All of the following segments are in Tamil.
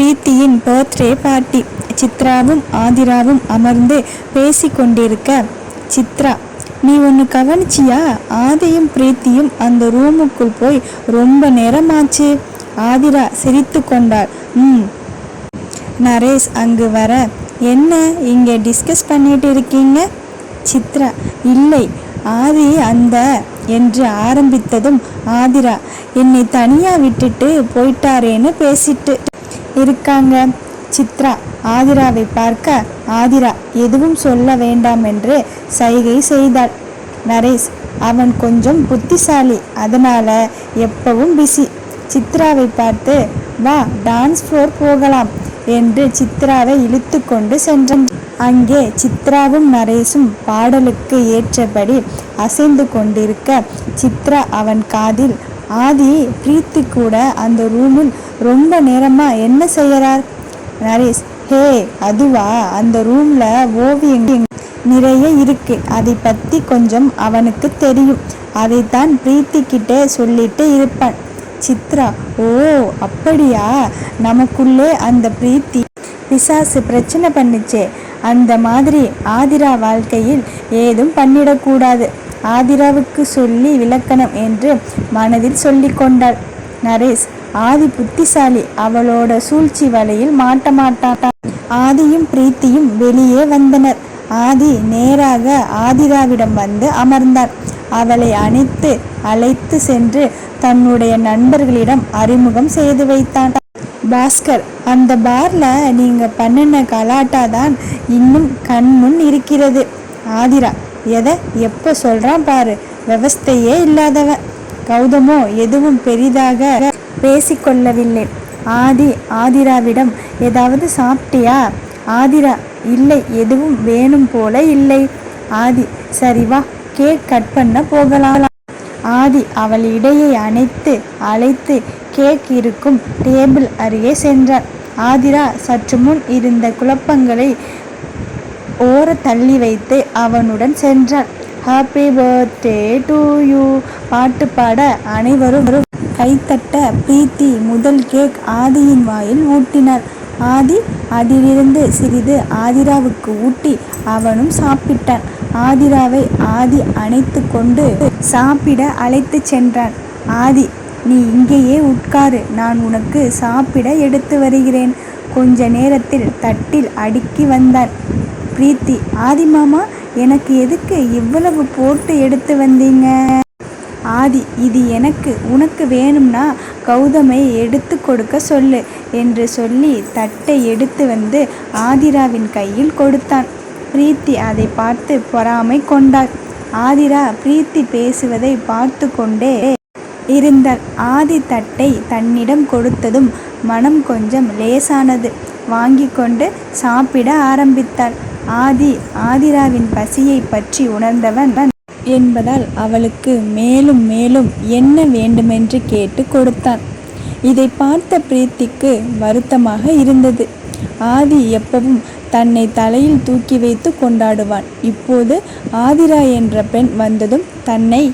பிரீத்தியின் பர்த்டே பார்ட்டி சித்ராவும் ஆதிராவும் அமர்ந்து பேசிக்கொண்டிருக்க சித்ரா நீ ஒன்று கவனிச்சியா? ஆதியும் பிரீத்தியும் அந்த ரூமுக்குள் போய் ரொம்ப நேரமாச்சு. ஆதிரா சிரித்து கொண்டாள். ம். நரேஷ் அங்கு வர. என்ன இங்கே டிஸ்கஸ் பண்ணிட்டு இருக்கீங்க? சித்ரா இல்லை. ஆதி அந்த என்று ஆரம்பித்ததும் ஆதிரா என்னை தனியாக விட்டுட்டு போயிட்டாரேன்னு பேசிட்டு இருக்காங்க. சித்ரா ஆதிராவை பார்க்க ஆதிரா எதுவும் சொல்ல வேண்டாம் என்று சைகை செய்தாள். நரேஷ் அவன் கொஞ்சம் புத்திசாலி அதனால எப்பவும் பிஸி சித்ராவை பார்த்து வா டான்ஸ் ஃப்ளோர் போகலாம் என்று சித்ராவை இழுத்து கொண்டு சென்றான். அங்கே சித்ராவும் நரேஷும் பாடலுக்கு ஏற்றபடி அசைந்து கொண்டிருக்க சித்ரா அவன் காதில் ஆதி பிரீத்தி கூட அந்த ரூமில் ரொம்ப நேரமா என்ன செய்கிறார்? நரேஷ் ஹே அதுவா அந்த ரூம்ல ஓவியங்கள் நிறைய இருக்கு. அதை பத்தி கொஞ்சம் அவனுக்கு தெரியும். அதைத்தான் பிரீத்திக்கிட்டே சொல்லிட்டு இருப்பான் சித்ரா ஓ அப்படியா? நமக்குள்ளே அந்த பிரீத்தி பிசாசு பிரச்சனை பண்ணுச்சே. அந்த மாதிரி ஆதிரா வாழ்க்கையில் ஏதும் பண்ணிடக்கூடாது. ஆதிராவுக்கு சொல்லி விளக்கணும் என்று மனதில் சொல்லி கொண்டாள். நரேஷ் ஆதி புத்திசாலி அவளோட சூழ்ச்சி வலையில் மாட்ட ஆதியும் பிரீத்தியும் வெளியே வந்தனர். ஆதி நேராக ஆதிராவிடம் வந்து அமர்ந்தார். அவளை அணைத்து அழைத்து சென்று தன்னுடைய நண்பர்களிடம் அறிமுகம் செய்து வைத்தான். பாஸ்கர் அந்த பார்ல நீங்க பண்ணின கலாட்டா தான் இன்னும் கண்முன் இருக்கிறது. ஆதிரா எதை எப்போ சொல்றான் பாரு. விவஸ்தையே இல்லாதவன் கௌதமோ எதுவும் பெரிதாக பேசிக்கொள்ளவில்லை ஆதி ஆதிராவிடம் ஏதாவது சாப்பிட்டியா? ஆதிரா இல்லை எதுவும் வேணும் போல இல்லை. ஆதி சரி வா கேக் கட் பண்ண போகலாம். ஆதி அவள் இடையை அணைத்து அழைத்து கேக் இருக்கும் டேபிள் அருகே சென்றார் ஆதிரா சற்று முன் இருந்த குழப்பங்களை ஓர தள்ளி வைத்து அவனுடன் சென்றார் ஹாப்பி பர்த்டே டு யூ பாட்டு பாட அனைவரும் கைத்தட்ட பிரீத்தி முதல் கேக் ஆதியின் வாயில் ஊட்டினார். ஆதி அதிலிருந்து சிறிது ஆதிராவுக்கு ஊட்டி அவனும் சாப்பிட்டான். ஆதிராவை ஆதி அணைத்து கொண்டு சாப்பிட அழைத்து சென்றான். ஆதி நீ இங்கேயே உட்காரு. நான் உனக்கு சாப்பிட எடுத்து வருகிறேன். கொஞ்ச நேரத்தில் தட்டில் அடுக்கி வந்தான். பிரீத்தி ஆதி மாமா எனக்கு எதுக்கு இவ்வளவு போட்டு எடுத்து வந்தீங்க? ஆதி இது எனக்கு உனக்கு வேணும்னா கௌதமை எடுத்து கொடுக்க சொல்லு என்று சொல்லி தட்டை எடுத்து வந்து ஆதிராவின் கையில் கொடுத்தான். பிரீத்தி அதை பார்த்து பொறாமை கொண்டாள். ஆதிரா பிரீத்தி பேசுவதை பார்த்து கொண்டே இருந்தாள். ஆதி தட்டை தன்னிடம் கொடுத்ததும் மனம் கொஞ்சம் லேசானது. வாங்கி கொண்டு சாப்பிட ஆரம்பித்தாள். ஆதி ஆதிராவின் பசியை பற்றி உணர்ந்தவன் என்பதால் அவளுக்கு மேலும் மேலும் என்ன வேண்டுமென்று கேட்டு கொடுத்தான். இதை பார்த்த பிரீத்திக்கு வருத்தமாக இருந்தது. ஆதி எப்பவும் தன்னை தலையில் தூக்கி வைத்து கொண்டாடுவான். இப்போது ஆதிரா என்ற பெண் வந்ததும் தன்னை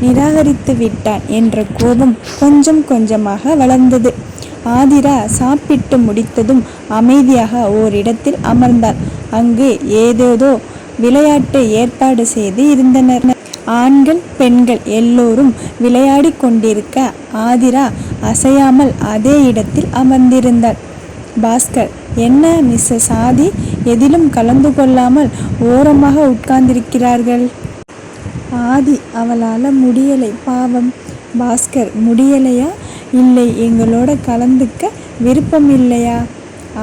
நிராகரித்து விட்டான் என்ற கோபம் கொஞ்சம் கொஞ்சமாக வளர்ந்தது. ஆதிரா சாப்பிட்டு முடித்ததும் அமைதியாக ஓரிடத்தில் அமர்ந்தாள். அங்கு ஏதேதோ விளையாட்டு ஏற்பாடு செய்து இருந்தனர். ஆண்கள் பெண்கள் எல்லோரும் விளையாடி கொண்டிருக்க ஆதிரா அசையாமல் அதே இடத்தில் அமர்ந்திருந்தாள். பாஸ்கர் என்ன மிஸ்ஸஸ் ஆதி எதிலும் கலந்து கொள்ளாமல் ஓரமாக உட்கார்ந்திருக்கிறார்கள். ஆதி அவளால் முடியலை பாவம். பாஸ்கர் முடியலையா? இல்லை எங்களோட கலந்துக்க விருப்பம் இல்லையா?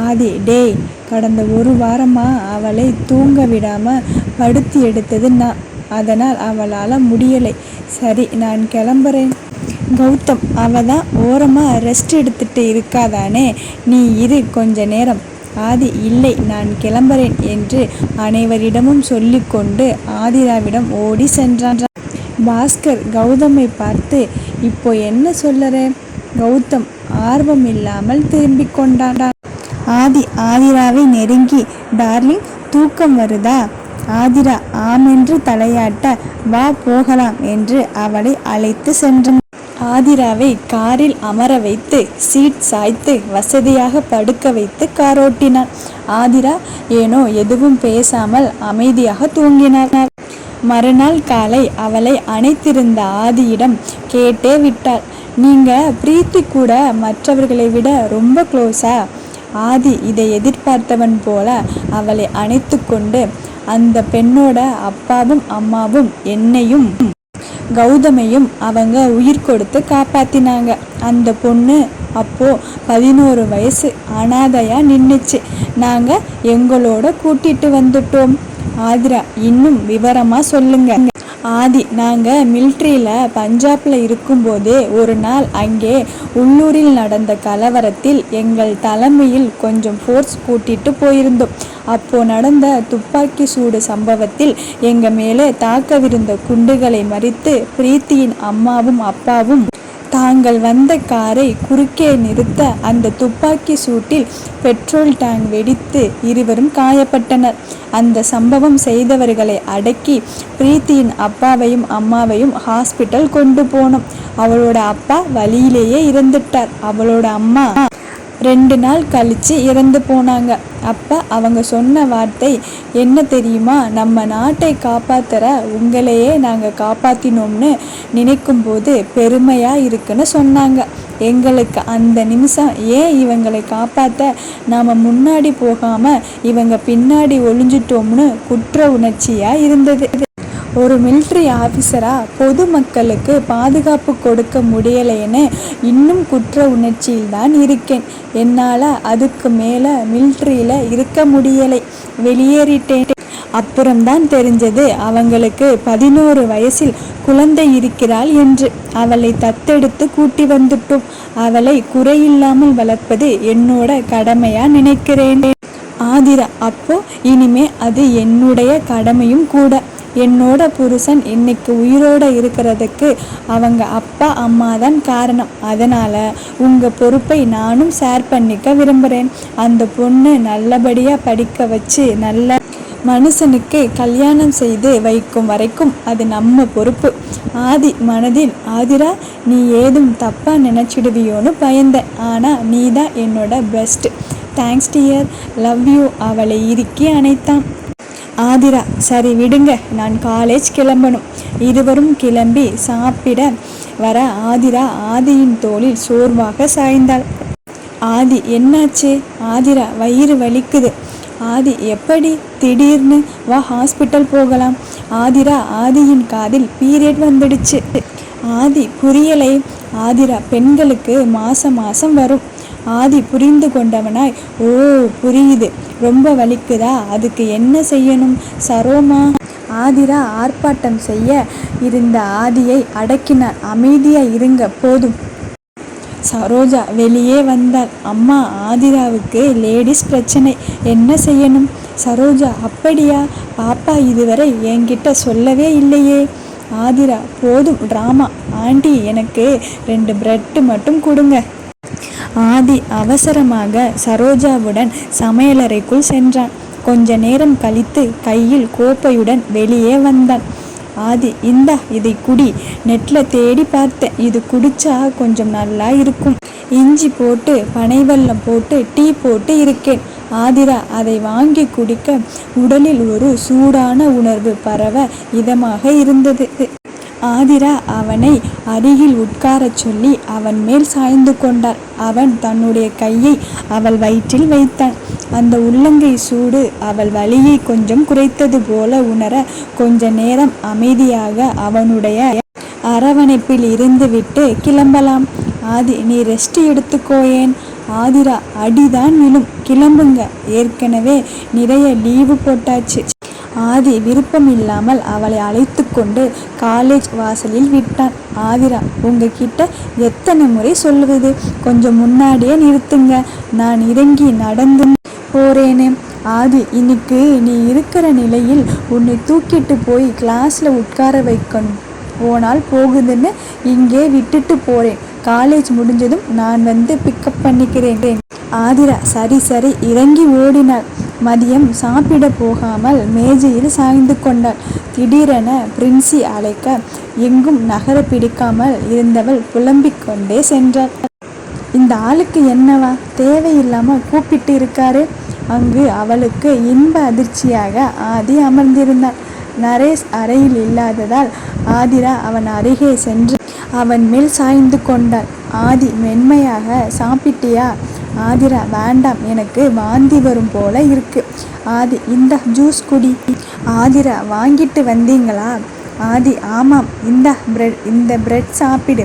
ஆதி டேய் கடந்த ஒரு வாரமாக அவளை தூங்க விடாமல் படுத்தி எடுத்தது நான். அதனால் அவளால் முடியலை. சரி நான் கிளம்புறேன். கௌதம் அவ தான் ஓரமாக ரெஸ்ட் எடுத்துட்டு இருக்காதானே? நீ இரு கொஞ்ச நேரம். ஆதி இல்லை நான் கிளம்புறேன் என்று அனைவரிடமும் சொல்லிக்கொண்டு ஆதிராவிடம் ஓடி சென்றான். பாஸ்கர் கௌதமை பார்த்து இப்போ என்ன சொல்லற? கௌதம் ஆர்வம் இல்லாமல் திரும்பிக் கொண்டான். ஆதி ஆதிராவை நெருங்கி டார்லிங் தூக்கம் வருதா? ஆதிரா ஆமென்று தலையாட்ட வா போகலாம் என்று அவளை அழைத்து சென்றான். ஆதிராவை காரில் அமர வைத்து சீட் சாய்த்து வசதியாக படுக்க வைத்து காரோட்டினான். ஆதிரா ஏனோ எதுவும் பேசாமல் அமைதியாக தூங்கினார் மறுநாள் காலை அவளை அணைத்திருந்த ஆதியிடம் கேட்டே விட்டாள். நீங்க பிரீத்தி கூட மற்றவர்களை விட ரொம்ப க்ளோஸா ஆதி இதை எதிர்பார்த்தவன் போல அவளை அணைத்து கொண்டு அந்த பெண்ணோட அப்பாவும் அம்மாவும் என்னையும் கௌதமையும் அவங்க உயிர் கொடுத்து காப்பாத்தினாங்க. அந்த பொண்ணு அப்போ பதினோரு வயசு அனாதையா நின்றுச்சு நாங்க எங்களோட கூட்டிட்டு வந்துட்டோம். ஆதிரா இன்னும் விவரமா சொல்லுங்க. ஆதி. நாங்கள் மில்ட்ரியில் பஞ்சாபில் இருக்கும்போதே ஒரு நாள் அங்கே உள்ளூரில் நடந்த கலவரத்தில் எங்கள் தலைமையில் கொஞ்சம் ஃபோர்ஸ் கூட்டிட்டு போயிருந்தோம். அப்போ நடந்த துப்பாக்கி சூடு சம்பவத்தில் எங்கள் மேலே தாக்கவிருந்த குண்டுகளை மறித்து பிரீத்தியின் அம்மாவும் அப்பாவும் நாங்கள் வந்த காரை குறுக்கே நிறுத்த அந்த துப்பாக்கி சூட்டில் பெட்ரோல் டேங்க் வெடித்து இருவரும் காயப்பட்டனர். அந்த சம்பவம் செய்தவர்களை அடக்கி பிரீத்தியின் அப்பாவையும் அம்மாவையும் ஹாஸ்பிட்டல் கொண்டு போனோம். அவளோட அப்பா வழியிலேயே இறந்துட்டார். அவளோட அம்மா ரெண்டு நாள் கழித்து இறந்து போனாங்க. அப்போ அவங்க சொன்ன வார்த்தை என்ன தெரியுமா? நம்ம நாட்டை காப்பாற்றுற உங்களையே நாங்கள் காப்பாற்றினோம்னு நினைக்கும்போது பெருமையாக இருக்குன்னு சொன்னாங்க. எங்களுக்கு அந்த நிமிஷம் ஏன் இவங்களை காப்பாற்ற நாம் முன்னாடி போகாமல் இவங்க பின்னாடி ஒளிஞ்சிட்டோம்னு குற்ற உணர்ச்சியாக இருந்தது. ஒரு மிலிட்ரி ஆஃபீஸராக பொதுமக்களுக்கு பாதுகாப்பு கொடுக்க முடியலைன்னு இன்னும் குற்ற உணர்ச்சியில் தான் இருக்கேன். என்னால் அதுக்கு மேலே மிலிட்ரியில் இருக்க முடியலை. வெளியேறிட்டேன். அப்புறம்தான் தெரிஞ்சது அவங்களுக்கு பதினோரு வயசில் குழந்தை இருக்கிறாள் என்று. அவளை தத்தெடுத்து கூட்டி வந்துட்டோம். அவளை குறையில்லாமல் வளர்ப்பது என்னோட கடமையா நினைக்கிறேன். ஆதிரா அப்போ இனிமே அது என்னுடைய கடமையும் கூட. என்னோட புருஷன் இன்னைக்கு உயிரோட இருக்கிறதுக்கு அவங்க அப்பா அம்மா தான் காரணம். அதனால் உங்கள் பொறுப்பை நானும் ஷேர் பண்ணிக்க விரும்புகிறேன் அந்த பொண்ணு நல்லபடியாக படிக்க வச்சு நல்ல மனுஷனுக்கு கல்யாணம் செய்து வைக்கும் வரைக்கும் அது நம்ம பொறுப்பு. ஆதி மனதில் ஆதிரா நீ ஏதும் தப்பாக நினச்சிடுவியோன்னு பயந்தேன் ஆனால் நீ தான் என்னோட best thanks dear love you அவளை இறுக்கி அணைத்தான். ஆதிரா சரி விடுங்க நான் காலேஜ் கிளம்பணும். இருவரும் கிளம்பி சாப்பிட வர ஆதிரா ஆதியின் தோளில் சோர்வாக சாய்ந்தாள். ஆதி என்னாச்சு? ஆதிரா வயிறு வலிக்குது. ஆதி எப்படி? திடீர்னு வா ஹாஸ்பிட்டல் போகலாம். ஆதிரா ஆதியின் காதில் பீரியட் வந்துடுச்சு. ஆதி புரியலை. ஆதிரா பெண்களுக்கு மாசம் மாசம் வரும். ஆதி புரிந்து கொண்டவனாய் ஓ புரியுது. ரொம்ப வலிக்குதா? அதுக்கு என்ன செய்யணும்? சரோமா ஆதிரா ஆர்ப்பாட்டம் செய்ய இருந்த ஆதியை அடக்கினார். அமைதியா இருங்க போதும். சரோஜா வெளியே வந்தார். அம்மா ஆதிராவுக்கு லேடிஸ் பிரச்சனை. என்ன செய்யணும்? சரோஜா அப்படியா? பாப்பா இதுவரை என்கிட்ட சொல்லவே இல்லையே. ஆதிரா போதும் ட்ராமா ஆண்டி எனக்கு ரெண்டு பிரெட்டு மட்டும் கொடுங்க. ஆதி அவசரமாக சரோஜாவுடன் சமையலறைக்குள் சென்றான். கொஞ்ச நேரம் கழித்து கையில் கோப்பையுடன் வெளியே வந்தான். ஆதி இந்தா இதை குடி. நெட்டில் தேடி பார்த்தேன் இது குடிச்சா கொஞ்சம் நல்லா இருக்கும். இஞ்சி போட்டு பனைவெல்லம் போட்டு டீ போட்டு இருக்கேன். ஆதிரா அதை வாங்கி குடிக்க உடலில் ஒரு சூடான உணர்வு பரவ இதமாக இருந்தது. ஆதிரா அவனை அருகில் உட்காரச் சொல்லி அவன் மேல் சாய்ந்து கொண்டார். அவன் தன்னுடைய கையை அவள் வயிற்றில் வைத்தான். அந்த உள்ளங்கை சூடு அவள் வலியை கொஞ்சம் குறைத்தது போல உணர கொஞ்ச நேரம் அமைதியாக அவனுடைய அரவணைப்பில் இருந்துவிட்டு கிளம்பலாம். ஆதி நீ ரெஸ்ட் எடுத்துக்கோயேன் ஆதிரா அடிதான் விழும். கிளம்புங்க. ஏற்கனவே நிறைய லீவு போட்டாச்சு. ஆதி விருப்பமில்லாமல் அவளை அழைத்து கொண்டு காலேஜ் வாசலில் விட்டான். ஆதிரா உங்ககிட்ட எத்தனை முறை சொல்லுவது? கொஞ்சம் முன்னாடியே நிறுத்துங்க. நான் இறங்கி நடந்து போறேனே. ஆதி இன்னைக்கு நீ இருக்கிற நிலையில் உன்னை தூக்கிட்டு போய் கிளாஸில் உட்கார வைக்கணும். போனால் போகுதுன்னு இங்கே விட்டுட்டு போகிறேன் காலேஜ் முடிஞ்சதும் நான் வந்து பிக்கப் பண்ணிக்கிறேன். ஆதிரா சரி சரி இறங்கி ஓடினாள். மதியம் சாப்பிட போகாமல் மேஜையில் சாய்ந்து கொண்டாள். திடீரென பிரின்சி அழைக்க எங்கும் நகர பிடிக்காமல் இருந்தவள் புலம்பிக் கொண்டே சென்றாள். இந்த ஆளுக்கு என்னவா? தேவையில்லாம கூப்பிட்டு இருக்காரு அங்கு அவளுக்கு இன்ப அதிர்ச்சியாக ஆதி அமர்ந்திருந்தாள். நரேஷ் அறையில் இல்லாததால் ஆதிரா அவன் அருகே சென்று அவன் மேல் சாய்ந்து கொண்டாள். ஆதி மென்மையாக சாப்பிட்டியா? ஆதிரா வேண்டாம் எனக்கு வாந்தி வரும் போல இருக்கு. ஆதி இந்த ஜூஸ் குடி. ஆதிரா வாங்கிட்டு வந்தீங்களா? ஆதி ஆமாம் இந்த பிரெட் இந்த பிரெட் சாப்பிடு.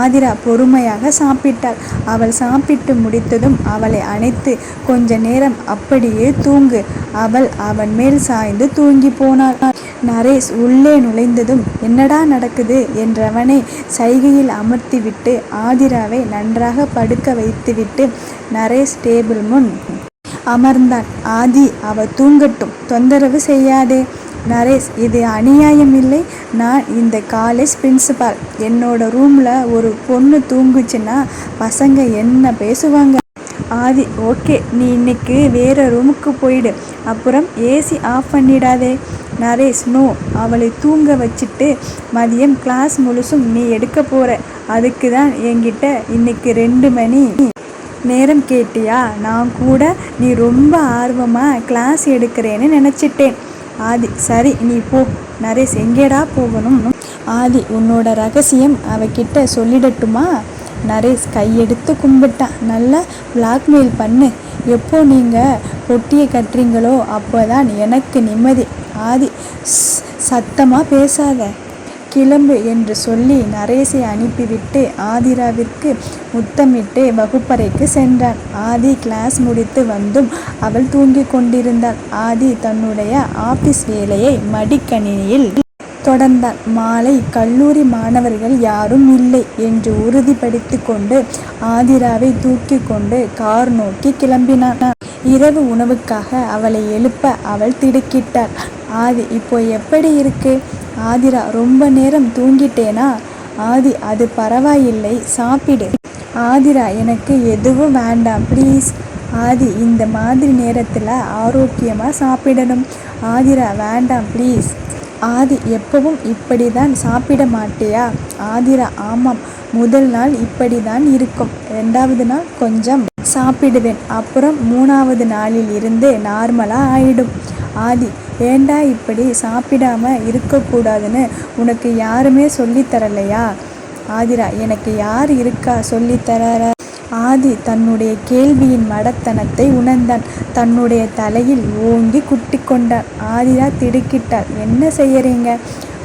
ஆதிரா பொறுமையாக சாப்பிட்டாள். அவள் சாப்பிட்டு முடித்ததும் அவளை அணைத்து கொஞ்ச நேரம் அப்படியே தூங்கு. அவள் அவன் மேல் சாய்ந்து தூங்கி போனாள். நரேஷ் உள்ளே நுழைந்ததும் என்னடா நடக்குது? என்றவனை சைகையில் அமர்த்திவிட்டு ஆதிராவை நன்றாக படுக்க வைத்துவிட்டு நரேஷ் டேபிள் முன் அமர்ந்தான். ஆதி அவ தூங்கட்டும். தொந்தரவு செய்யாதே. நரேஷ் இது அநியாயம் இல்லை நான் இந்த காலேஜ் பிரின்சிபால் என்னோட ரூமில் ஒரு பொண்ணு தூங்குச்சுன்னா பசங்க என்ன பேசுவாங்க? ஆதி ஓகே நீ இன்னைக்கு வேறு ரூமுக்கு போயிடு. அப்புறம் ஏசி ஆஃப் பண்ணிடாதே. நரேஷ் நோ அவளை தூங்க வச்சுட்டு மதியம் கிளாஸ் முழுசும் நீ எடுக்க போகிற அதுக்கு தான் என்கிட்ட இன்னைக்கு ரெண்டு மணி. நேரம் கேட்டியா? நான் கூட நீ ரொம்ப ஆர்வமாக கிளாஸ் எடுக்கிறேன்னு நினச்சிட்டேன். ஆதி சரி நீ போ. நரேஷ் எங்கேடா போகணும். ஆதி உன்னோட ரகசியம் அவகிட்ட சொல்லிடட்டுமா? நரேஷ் கையெடுத்து கும்பிட்டான். நல்லா பிளாக்மெயில் பண்ணு. எப்போ நீங்கள் பொட்டியை கட்டுறீங்களோ அப்போ தான் எனக்கு நிம்மதி. ஆதி சத்தமாக பேசாத. கிளம்பு என்று சொல்லி நரேசை அனுப்பிவிட்டு ஆதிராவிற்கு முத்தமிட்டு வகுப்பறைக்கு சென்றான் ஆதி கிளாஸ் முடித்து வந்தும் அவள் தூங்கிக் கொண்டிருந்தாள். ஆதி தன்னுடைய ஆபீஸ் வேலையை மடிக்கணினியில் தொடர்ந்தாள். மாலை கல்லூரி மாணவர்கள் யாரும் இல்லை என்று உறுதிப்படுத்தி கொண்டு ஆதிராவை தூக்கி கொண்டு கார் நோக்கி கிளம்பினான். இரவு உணவுக்காக அவளை எழுப்ப அவள் திடுக்கிட்டாள். ஆதி இப்போ எப்படி இருக்கு? ஆதிரா ரொம்ப நேரம் தூங்கிட்டேனா? ஆதி அது பரவாயில்லை சாப்பிடு. ஆதிரா எனக்கு எதுவும் வேண்டாம் ப்ளீஸ் ஆதி இந்த மாதிரி நேரத்தில் ஆரோக்கியமாக சாப்பிடணும். ஆதிரா வேண்டாம் ப்ளீஸ் ஆதி எப்பவும் இப்படி தான் சாப்பிட மாட்டியா? ஆதிரா ஆமாம் முதல் நாள் இப்படி தான் இருக்கும். ரெண்டாவது நாள் கொஞ்சம் சாப்பிடுவேன். அப்புறம் மூணாவது நாளில் இருந்து நார்மலாக ஆயிடும். ஆதி ஏண்டா இப்படி சாப்பிடாம இருக்கக்கூடாதுன்னு உனக்கு யாருமே சொல்லித்தரலையா ஆதிரா எனக்கு யார் இருக்கா சொல்லித்தர ஆதி தன்னுடைய கேள்வியின் மடத்தனத்தை உணர்ந்தான். தன்னுடைய தலையில் ஓங்கி குட்டி கொண்டான். ஆதிரா திடுக்கிட்டாள். என்ன செய்யறீங்க?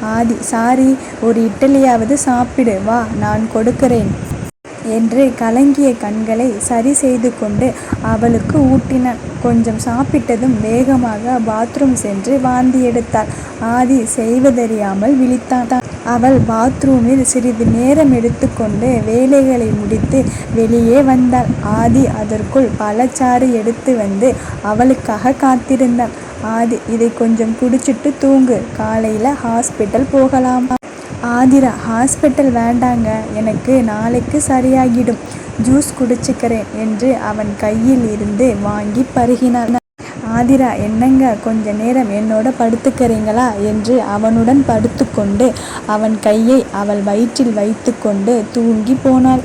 ஆதி சாரி ஒரு இட்டலியாவது சாப்பிடு. வா நான் கொடுக்கிறேன். என்று கலங்கிய கண்களை சரி செய்து கொண்டு அவளுக்கு ஊட்டினான். கொஞ்சம் சாப்பிட்டதும் வேகமாக பாத்ரூம் சென்று வாந்தி எடுத்தாள். ஆதி செய்வதறியாமல் விழித்தான். அவள் பாத்ரூமில் சிறிது நேரம் எடுத்துக்கொண்டு வேலைகளை முடித்து வெளியே வந்தாள். ஆதி அதற்குள் பழச்சாறு எடுத்து வந்து அவளுக்காக காத்திருந்தான். ஆதி இதை கொஞ்சம் குடிச்சிட்டு தூங்கு. காலையில் ஹாஸ்பிட்டல் போகலாம். ஆதிரா ஹாஸ்பிட்டல் வேண்டாங்க. எனக்கு நாளைக்கு சரியாகிடும். ஜூஸ் குடிச்சுக்கிறேன் என்று அவன் கையில் இருந்து வாங்கி பருகினான். ஆதிரா என்னங்க? கொஞ்ச நேரம் என்னோட படுத்துக்கிறீங்களா? என்று அவனுடன் படுத்துக்கொண்டு அவன் கையை அவள் வயிற்றில் வைத்துக்கொண்டு தூங்கி போனாள்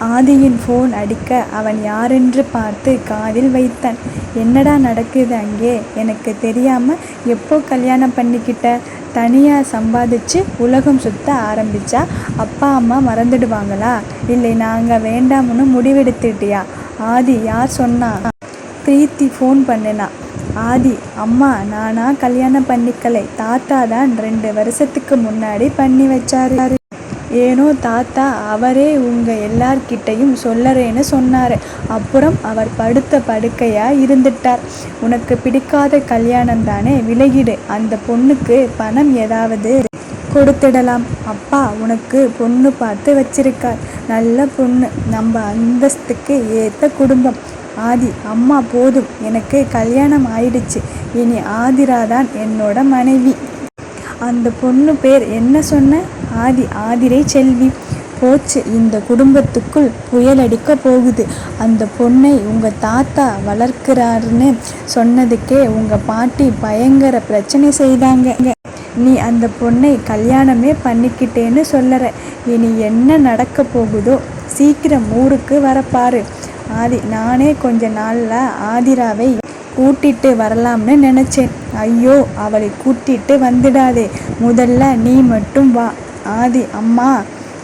ஆதியின் ஃபோன் அடிக்க அவன் யாரென்று பார்த்து காதில் வைத்தான். என்னடா நடக்குது அங்கே? எனக்கு தெரியாமல் எப்போ கல்யாணம் பண்ணிக்கிட்ட? தனியாக சம்பாதிச்சு உலகம் சுற்ற ஆரம்பித்தா அப்பா அம்மா மறந்துடுவாங்களா? இல்லை நாங்கள் வேண்டாம்னு முடிவெடுத்துட்டியா? ஆதி யார் சொன்னா? பிரீத்தி ஃபோன் பண்ணினா. ஆதி அம்மா நானா கல்யாணம் பண்ணிக்கலை. தாத்தா தான் ரெண்டு வருஷத்துக்கு முன்னாடி பண்ணி வச்சாரு. ஏனோ தாத்தா அவரே உங்கள் எல்லார்கிட்டையும் சொல்லறேன்னு சொன்னார். அப்புறம் அவர் படுத்த படுக்கையாக இருந்துட்டார். உனக்கு பிடிக்காத கல்யாணம் தானே விலகிடு. அந்த பொண்ணுக்கு பணம் ஏதாவது கொடுத்துடலாம். அப்பா உனக்கு பொண்ணு பார்த்து வச்சிருக்கார். நல்ல பொண்ணு. நம்ம அந்தஸ்துக்கு ஏற்ற குடும்பம். ஆதி அம்மா போதும். எனக்கு கல்யாணம் ஆயிடுச்சு. இனி ஆதிரா தான் என்னோட மனைவி. அந்த பொண்ணு பேர் என்ன சொன்ன? ஆதி ஆதிரை செல்வி. போச்சு. இந்த குடும்பத்துக்குள் புயல் அடிக்க போகுது. அந்த பொண்ணை உங்கள் தாத்தா வளர்க்கிறாருன்னு சொன்னதுக்கே உங்கள் பாட்டி பயங்கர பிரச்சனை செய்தாங்க. நீ அந்த பொண்ணை கல்யாணமே பண்ணிக்கிட்டேன்னு சொல்லற. இனி என்ன நடக்க போகுதோ சீக்கிரம் ஊருக்கு வரப்பாரு. ஆதி நானே கொஞ்ச நாளில் ஆதிராவை கூட்டிட்டு வரலாம்னு நினச்சேன். ஐயோ அவளை கூட்டிட்டு வந்துடாதே. முதல்ல நீ மட்டும் வா. ஆதி அம்மா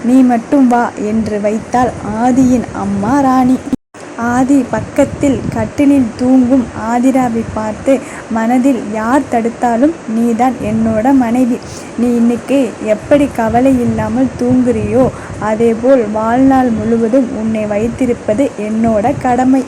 நீ மட்டும் வா என்று வைத்தாள் ஆதியின் அம்மா ராணி. ஆதி பக்கத்தில் கட்டிலில் தூங்கும் ஆதிராவை பார்த்து மனதில் யார் தடுத்தாலும் நீதான் என்னோட மனைவி. நீ இன்னைக்கு எப்படி கவலை இல்லாமல் தூங்குறியோ அதேபோல் வாழ்நாள் முழுவதும் உன்னை வைத்திருப்பது என்னோட கடமை.